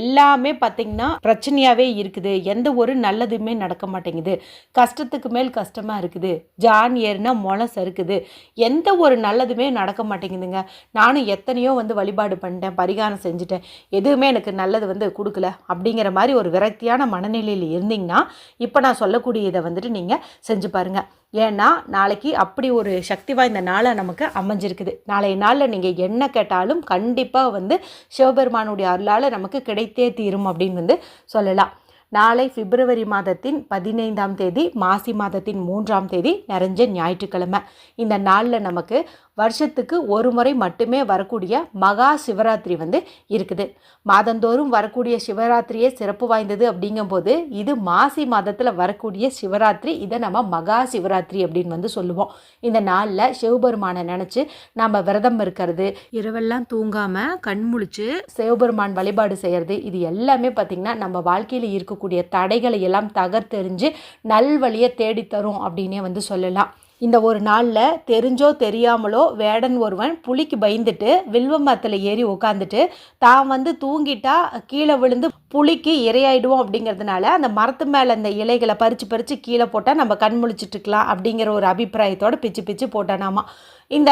எல்லாமே பார்த்திங்கன்னா பிரச்சனையாகவே இருக்குது. எந்த ஒரு நல்லதுமே நடக்க மாட்டேங்குது. கஷ்டத்துக்கு மேல் கஷ்டமாக இருக்குது. ஜான் ஏறுனா முளை சறுக்குது. எந்த ஒரு நல்லதுமே நடக்க மாட்டேங்குதுங்க. நானும் எத்தனையோ வந்து வழிபாடு பண்ணிட்டேன் பரிகாரம் செஞ்சுட்டேன். எதுவுமே எனக்கு நல்லது வந்து கொடுக்கல. அப்படிங்கிற மாதிரி ஒரு விரக்தியான மனநிலையில் இருந்தீங்கன்னா இப்போ நான் சொல்லக்கூடியதை வந்துட்டு நீங்கள் செஞ்சு பாருங்கள் ஏன்னா நாளைக்கு அப்படி ஒரு சக்தி வாய்ந்த நாளாக நமக்கு அமைஞ்சிருக்குது. நாளைய நாளில் நீங்கள் என்ன கேட்டாலும் கண்டிப்பாக வந்து சிவபெருமானுடைய அருளால் நமக்கு கிடைத்தே தீரும் அப்படின்னு வந்து சொல்லலாம். நாளை பிப்ரவரி மாதத்தின் பதினைந்தாம் தேதி மாசி மாதத்தின் மூன்றாம் தேதி நிறைஞ்ச ஞாயிற்றுக்கிழமை. இந்த நாளில் நமக்கு வருஷத்துக்கு ஒரு முறை மட்டுமே வரக்கூடிய மகா சிவராத்திரி வந்து இருக்குது. மாதந்தோறும் வரக்கூடிய சிவராத்திரியே சிறப்பு வாய்ந்தது அப்படிங்கும்போது இது மாசி மாதத்தில் வரக்கூடிய சிவராத்திரி இதை நம்ம மகா சிவராத்திரி அப்படின்னு வந்து சொல்லுவோம். இந்த நாளில் சிவபெருமானை நினச்சி நம்ம விரதம் இருக்கிறது இரவெல்லாம் தூங்காமல் கண் முழிச்சு சிவபெருமான் வழிபாடு செய்கிறது இது எல்லாமே பார்த்திங்கன்னா நம்ம வாழ்க்கையில் இருக்கக்கூடிய தடைகளை எல்லாம் தகர்த்தெறிஞ்சு நல்வழியை தேடித்தரும் அப்படின்னே வந்து சொல்லலாம். இந்த ஒரு நாளில் தெரிஞ்சோ தெரியாமலோ வேடன் ஒருவன் புலிக்கு பயந்துட்டு வில்வ மரத்தில் ஏறி உட்காந்துட்டு தான் வந்து தூங்கிட்டா கீழே விழுந்து புலிக்கு இரையாயிடுவோம் அப்படிங்கிறதுனால அந்த மரத்து மேலே அந்த இலைகளை பறித்து பறித்து கீழே போட்டால் நம்ம கண் முழிச்சிட்ருக்கலாம் அப்படிங்கிற ஒரு அபிப்பிராயத்தோட பிச்சு பிச்சு போட்டானாமா. இந்த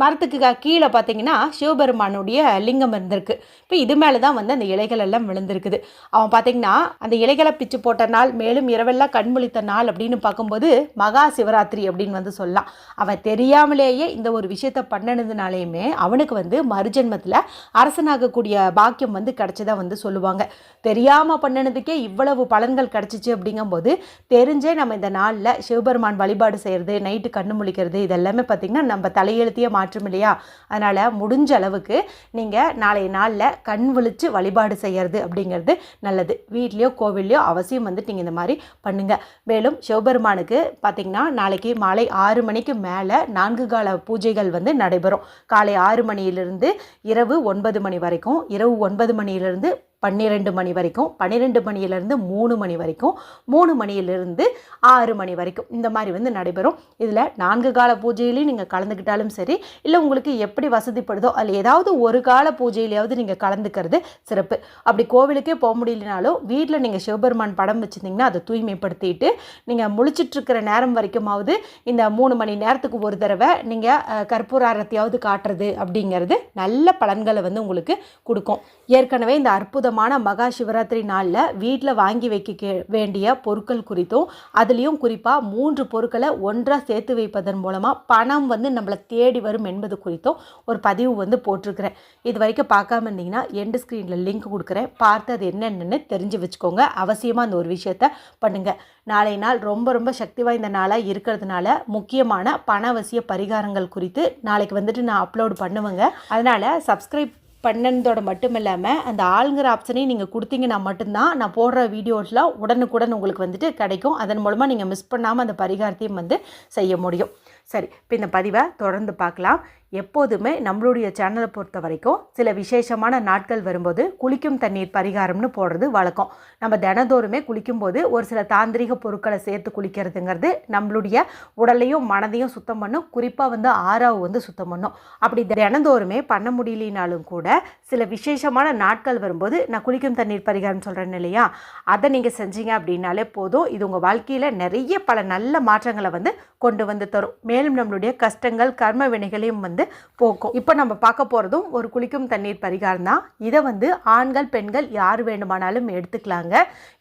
மரத்துக்கு கீழே பார்த்தீங்கன்னா சிவபெருமானுடைய லிங்கம் இருந்திருக்கு. இப்போ இது மேலே தான் வந்து அந்த இலைகள் எல்லாம் விழுந்திருக்குது. அவன் பார்த்தீங்கன்னா அந்த இலைகளை பிச்சு போட்ட நாள் மேலும் இரவெல்லாம் கண்முழித்த நாள் அப்படின்னு பார்க்கும்போது மகா சிவராத்திரி அப்படின்னு வந்து சொல்லலாம். அவன் தெரியாமலேயே இந்த ஒரு விஷயத்த பண்ணினதுனாலேயுமே அவனுக்கு வந்து மறுஜென்மத்தில் அரசனாகக்கூடிய பாக்கியம் வந்து கிடச்சதாக வந்து சொல்லுவாங்க. தெரியாமல் பண்ணினதுக்கே இவ்வளவு பலன்கள் கிடச்சிச்சு அப்படிங்கும்போது தெரிஞ்சே நம்ம இந்த நாளில் சிவபெருமான் வழிபாடு செய்கிறது நைட்டு கண்ணு முழிக்கிறது இதெல்லாமே பார்த்திங்கன்னா நம்ம தலையெழுத்தையே மாற்றும் இல்லையா? அதனால் முடிஞ்ச அளவுக்கு நீங்கள் நாளைய நாளில் கண் விழித்து வழிபாடு செய்கிறது அப்படிங்கிறது நல்லது. வீட்லேயோ கோவில்லையோ அவசியம் வந்துட்டு நீங்கள் இந்த மாதிரி பண்ணுங்கள் மேலும் சிவபெருமானுக்கு பார்த்திங்கன்னா நாளைக்கு மாலை ஆறு மணிக்கு மேலே நான்கு கால பூஜைகள் வந்து நடைபெறும். காலை ஆறு மணியிலிருந்து இரவு ஒன்பது மணி வரைக்கும். இரவு ஒன்பது மணியிலிருந்து பன்னிரெண்டு மணி வரைக்கும் பன்னிரெண்டு மணியிலேருந்து மூணு மணி வரைக்கும் மூணு மணியிலிருந்து ஆறு மணி வரைக்கும் இந்த மாதிரி வந்து நடைபெறும். இதில் நான்கு கால பூஜையிலையும் நீங்கள் கலந்துக்கிட்டாலும் சரி இல்லை உங்களுக்கு எப்படி வசதிப்படுதோ அதில் ஏதாவது ஒரு கால பூஜையிலையாவது நீங்கள் கலந்துக்கிறது சிறப்பு. அப்படி கோவிலுக்கே போக முடியலனாலும் வீட்டில் நீங்கள் சிவபெருமான் படம் வச்சுருந்தீங்கன்னா அதை தூய்மைப்படுத்திட்டு நீங்கள் முழிச்சிட்ருக்கிற நேரம் வரைக்குமாவது இந்த மூணு மணி நேரத்துக்கு ஒரு தடவை நீங்கள் கற்பூராரத்தையாவது காட்டுறது அப்படிங்கிறது நல்ல பலன்களை வந்து உங்களுக்கு கொடுக்கும். ஏற்கனவே இந்த அற்புதமான மகா சிவராத்திரி நாளில் வீட்டில் வாங்கி வைக்க வேண்டிய பொருட்கள் குறித்தும் அதுலேயும் குறிப்பாக மூன்று பொருட்களை ஒன்றாக சேர்த்து வைப்பதன் மூலமாக பணம் வந்து நம்மளை தேடி வரும் என்பது குறித்தும் ஒரு பதிவு வந்து போட்டிருக்கிறேன். இது வரைக்கும் பார்க்காம இருந்தீங்கன்னா எண்டு ஸ்க்ரீனில் லிங்க் கொடுக்குறேன். பார்த்து அது என்னென்னு தெரிஞ்சு வச்சுக்கோங்க. அவசியமாக அந்த ஒரு விஷயத்த பண்ணுங்கள் நாளை நாள் ரொம்ப ரொம்ப சக்தி வாய்ந்த நாளாக இருக்கிறதுனால முக்கியமான பணவசிய பரிகாரங்கள் குறித்து நாளைக்கு வந்துட்டு நான் அப்லோடு பண்ணுவேங்க. அதனால் சப்ஸ்கிரைப் பண்ணதோட மட்டும் இல்லாமல் அந்த ஆளுங்கிற ஆப்ஷனையும் நீங்கள் கொடுத்தீங்கன்னா மட்டும்தான் நான் போடுற வீடியோஸ்லாம் உடனுக்குடன் உங்களுக்கு வந்துட்டு கிடைக்கும். அதன் மூலமாக நீங்கள் மிஸ் பண்ணாமல் அந்த பரிகாரத்தையும் வந்து செய்ய முடியும். சரி இப்போ இந்த பதிவை தொடர்ந்து பார்க்கலாம். எப்போதுமே நம்மளுடைய சேனலை பொறுத்த வரைக்கும் சில விசேஷமான நாட்கள் வரும்போது குளிக்கும் தண்ணீர் பரிகாரம்னு போடுறது வழக்கம். நம்ம தினந்தோறுமே குளிக்கும்போது ஒரு சில தாந்திரிக பொருட்களை சேர்த்து குளிக்கிறதுங்கிறது நம்மளுடைய உடலையும் மனதையும் சுத்தம் பண்ணும். குறிப்பாக வந்து ஆறாவு வந்து சுத்தம் பண்ணும். அப்படி தினந்தோறுமே பண்ண முடியலினாலும் கூட சில விசேஷமான நாட்கள் வரும்போது நான் குளிக்கும் தண்ணீர் பரிகாரம் சொல்கிறேன் இல்லையா? அதை நீங்கள் செஞ்சீங்க அப்படின்னாலே போதும். இது உங்கள் வாழ்க்கையில் நிறைய பல நல்ல மாற்றங்களை வந்து கொண்டு வந்து தரும். மேலும் நம்மளுடைய கஷ்டங்கள் கர்ம வினைகளையும் வந்து போக்கும். இப்போ நம்ம பார்க்க போகிறதும் ஒரு குளிக்கும் தண்ணீர் பரிகாரம் தான். இதை வந்து ஆண்கள் பெண்கள் யார் வேண்டுமானாலும் எடுத்துக்கலாங்க.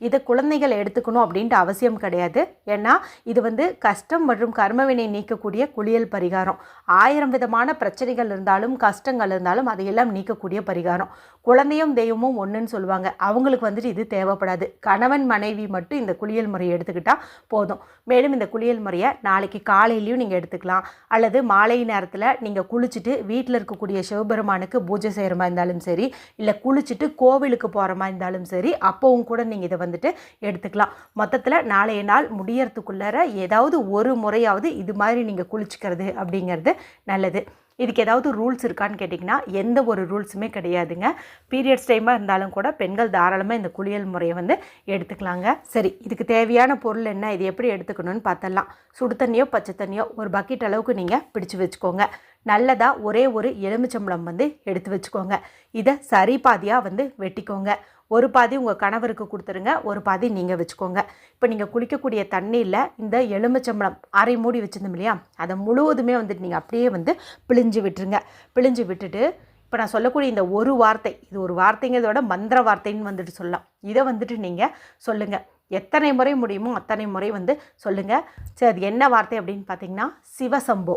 இதை குழந்தைகள் எடுத்துக்கணும் அப்படின்ட்டு அவசியம் கிடையாது. ஏன்னா இது வந்து கஷ்டம் மற்றும் கர்மவினை நீக்கக்கூடிய குளியல் பரிகாரம். ஆயிரம் விதமான பிரச்சனைகள் இருந்தாலும் கஷ்டங்கள் இருந்தாலும் அதையெல்லாம் நீக்கக்கூடிய பரிகாரம். குழந்தையும் தெய்வமும் ஒன்றுன்னு சொல்லுவாங்க. அவங்களுக்கு வந்துட்டு இது தேவைப்படாது. கணவன் மனைவி மட்டும் இந்த குளியல் முறையை எடுத்துக்கிட்டால் போதும். மேலும் இந்த குளியல் முறையை நாளைக்கு காலையிலையும் நீங்கள் எடுத்துக்கலாம். அல்லது மாலை நேரத்தில் நீங்கள் குளிச்சுட்டு வீட்டில் இருக்கக்கூடிய சிவபெருமானுக்கு பூஜை செய்கிற மாதிரி இருந்தாலும் சரி இல்லை குளிச்சுட்டு கோவிலுக்கு போகிற மாதிரி இருந்தாலும் சரி அப்போவும் கூட நீங்கள் இதை வந்துட்டு எடுத்துக்கலாம். மொத்தத்தில் நாளைய நாள் முடியறதுக்குள்ளார ஏதாவது ஒரு முறையாவது இது மாதிரி நீங்கள் குளிச்சுக்கிறது அப்படிங்கிறது நல்லது. இதுக்கு ஏதாவது ரூல்ஸ் இருக்கான்னு கேட்டிங்கன்னா எந்த ஒரு ரூல்ஸுமே கிடையாதுங்க. பீரியட்ஸ் டைமாக இருந்தாலும் கூட பெண்கள் தாராளமாக இந்த குளியல் முறையை வந்து எடுத்துக்கலாங்க. சரி இதுக்கு தேவையான பொருள் என்ன? இது எப்படி எடுத்துக்கணும்னு பார்த்தலாம் சுடு தண்ணியோ பச்சை தண்ணியோ ஒரு பக்கெட் அளவுக்கு நீங்கள் பிடிச்சி வச்சுக்கோங்க. நல்லதாக ஒரே ஒரு எலுமிச்சம்பழம் வந்து எடுத்து வச்சுக்கோங்க. இதை சரி பாதியாக வந்து வெட்டிக்கோங்க. ஒரு பாதி உங்கள் கணவருக்கு கொடுத்துருங்க ஒரு பாதி நீங்கள் வச்சுக்கோங்க. இப்போ நீங்கள் குளிக்கக்கூடிய தண்ணியில் இந்த எலுமிச்சம்பழம் அரை மூடி வச்சுருந்தோம் இல்லையா? அதை முழுவதுமே வந்துட்டு நீங்கள் அப்படியே வந்து பிழிஞ்சு விட்டுருங்க. பிழிஞ்சு விட்டுட்டு இப்போ நான் சொல்லக்கூடிய இந்த ஒரு வார்த்தை இது ஒரு வார்த்தைங்கிறதோட மந்திர வார்த்தைன்னு வந்துட்டு சொல்லலாம். இதை வந்துட்டு நீங்கள் சொல்லுங்கள் எத்தனை முறை முடியுமோ அத்தனை முறை வந்து சொல்லுங்கள் சரி அது என்ன வார்த்தை அப்படின்னு பார்த்தீங்கன்னா சிவசம்போ.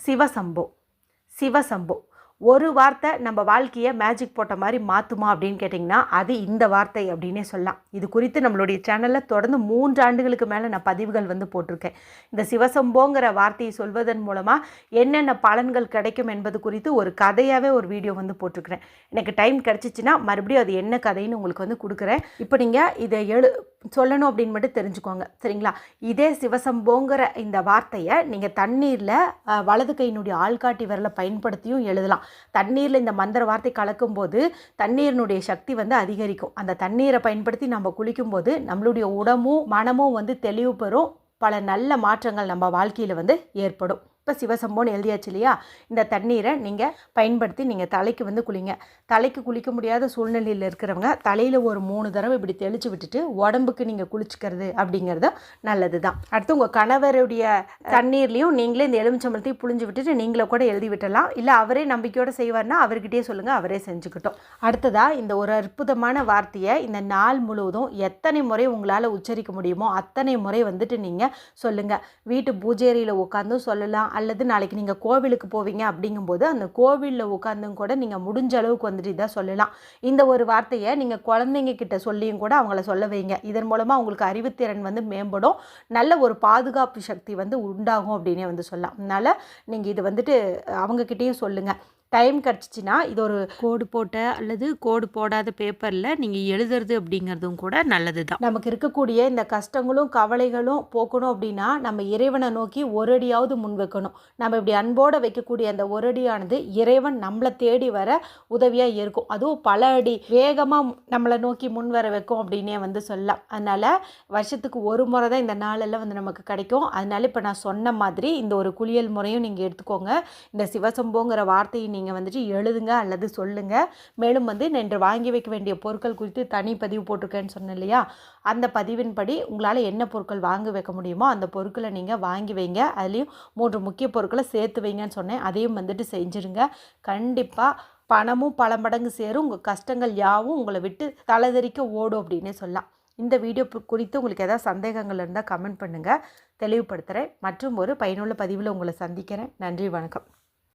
சிவசம்போ. சிவசம்போ. ஒரு வார்த்தை நம்ம வாழ்க்கையை மேஜிக் போட்ட மாதிரி மாற்றுமா அப்படின்னு கேட்டிங்கன்னா அது இந்த வார்த்தை அப்படின்னே சொல்லலாம். இது குறித்து நம்மளுடைய சேனலில் தொடர்ந்து மூன்று ஆண்டுகளுக்கு மேலே நான் பதிவுகள் வந்து போட்டிருக்கேன். இந்த சிவசம்போங்கிற வார்த்தையை சொல்வதன் மூலமாக என்னென்ன பலன்கள் கிடைக்கும் என்பது குறித்து ஒரு கதையாகவே ஒரு வீடியோ வந்து போட்டிருக்கிறேன். எனக்கு டைம் கிடச்சிச்சின்னா மறுபடியும் அது என்ன கதைன்னு உங்களுக்கு வந்து கொடுக்குறேன். இப்போ நீங்கள் இதை எழு சொல்லணும் அப்படின்னு மட்டும் தெரிஞ்சுக்கோங்க. சரிங்களா? இதே சிவசம்போங்கிற இந்த வார்த்தையை நீங்கள் தண்ணீரில் வலது கையினுடைய ஆள்காட்டி விரலை பயன்படுத்தியும் எழுதலாம். தண்ணீரில் இந்த மந்திர வார்த்தை கலக்கும்போது தண்ணீரினுடைய சக்தி வந்து அதிகரிக்கும். அந்த தண்ணீரை பயன்படுத்தி நம்ம குளிக்கும்போது நம்மளுடைய உடம்பும் மனமும் வந்து தெளிவு பெறும். பல நல்ல மாற்றங்கள் நம்ம வாழ்க்கையில் வந்து ஏற்படும். இப்போ சிவசம்போன்னு எழுதியாச்சு இல்லையா? இந்த தண்ணீரை நீங்கள் பயன்படுத்தி நீங்கள் தலைக்கு வந்து குளிங்க. தலைக்கு குளிக்க முடியாத சூழ்நிலையில் இருக்கிறவங்க தலையில் ஒரு மூணு தடவை இப்படி தெளித்து விட்டுட்டு உடம்புக்கு நீங்கள் குளிச்சுக்கிறது அப்படிங்கிறது நல்லது தான் அடுத்து உங்கள் கணவருடைய தண்ணீர்லேயும் நீங்களே இந்த எலுமிச்சம்பழத்தையும் புழிஞ்சு விட்டுட்டு நீங்களே கூட எழுதி விட்டலாம் இல்லை அவரே நம்பிக்கையோடு செய்வார்னா அவர்கிட்டயே சொல்லுங்கள் அவரே செஞ்சுக்கிட்டோம். அடுத்ததாக இந்த ஒரு அற்புதமான வார்த்தையை இந்த நாள் முழுவதும் எத்தனை முறை உங்களால் உச்சரிக்க முடியுமோ அத்தனை முறை வந்துட்டு நீங்கள் சொல்லுங்கள் வீட்டு பூஜேரியில் உட்காந்தும் சொல்லலாம் அல்லது நாளைக்கு நீங்கள் கோவிலுக்கு போவீங்க அப்படிங்கும்போது அந்த கோவிலில் உட்காந்தும் கூட நீங்கள் முடிஞ்ச அளவுக்கு வந்துட்டு தான் சொல்லலாம். இந்த ஒரு வார்த்தையை நீங்கள் குழந்தைங்க கிட்ட சொல்லியும் கூட அவங்கள சொல்ல வைங்க. இதன் மூலமாக உங்களுக்கு அறிவுத்திறன் வந்து மேம்படும். நல்ல ஒரு பாதுகாப்பு சக்தி வந்து உண்டாகும் அப்படின்னே வந்து சொல்லலாம். அதனால் நீங்கள் இது வந்துட்டு அவங்கக்கிட்டேயும் சொல்லுங்கள் டைம் கிடச்சிச்சின்னா இது ஒரு கோடு போட்ட அல்லது கோடு போடாத பேப்பரில் நீங்கள் எழுதுறது அப்படிங்கிறதும் கூட நல்லது தான் நமக்கு இருக்கக்கூடிய இந்த கஷ்டங்களும் கவலைகளும் போக்கணும் அப்படின்னா நம்ம இறைவனை நோக்கி ஒரு அடியாவது முன் வைக்கணும். நம்ம இப்படி அன்போடு வைக்கக்கூடிய அந்த ஒரு அடியானது இறைவன் நம்மளை தேடி வர உதவியாக இருக்கும். அதுவும் பல அடி வேகமாக நம்மளை நோக்கி முன் வர வைக்கும் அப்படின்னே வந்து சொல்லலாம். அதனால் வருஷத்துக்கு ஒரு முறை தான் இந்த நாளெல்லாம் வந்து நமக்கு கிடைக்கும். அதனால் இப்போ நான் சொன்ன மாதிரி இந்த ஒரு குளியல் முறையும் நீங்கள் எடுத்துக்கோங்க. இந்த சிவசம்போங்கிற வார்த்தையை நீங்கள் வந்துட்டு எழுதுங்க அல்லது சொல்லுங்கள் மேலும் வந்து நின்று வாங்கி வைக்க வேண்டிய பொருட்கள் குறித்து தனி பதிவு போட்டிருக்கேன்னு சொன்னேன் இல்லையா? அந்த பதிவின்படி உங்களால் என்ன பொருட்கள் வாங்கி வைக்க முடியுமோ அந்த பொருட்களை நீங்கள் வாங்கி வைங்க. அதுலேயும் மூன்று முக்கிய பொருட்களை சேர்த்து வைங்கன்னு சொன்னேன். அதையும் வந்துட்டு செஞ்சுருங்க. கண்டிப்பாக பணமும் பல மடங்கு சேரும். உங்கள் கஷ்டங்கள் யாவும் உங்களை விட்டு தலைதறிக்க ஓடும் அப்படின்னே சொல்லலாம். இந்த வீடியோ குறித்து உங்களுக்கு ஏதாவது சந்தேகங்கள் இருந்தால் கமெண்ட் பண்ணுங்கள் தெளிவுபடுத்துகிறேன் மற்றும் ஒரு பயனுள்ள பதிவில் உங்களை சந்திக்கிறேன். நன்றி வணக்கம்.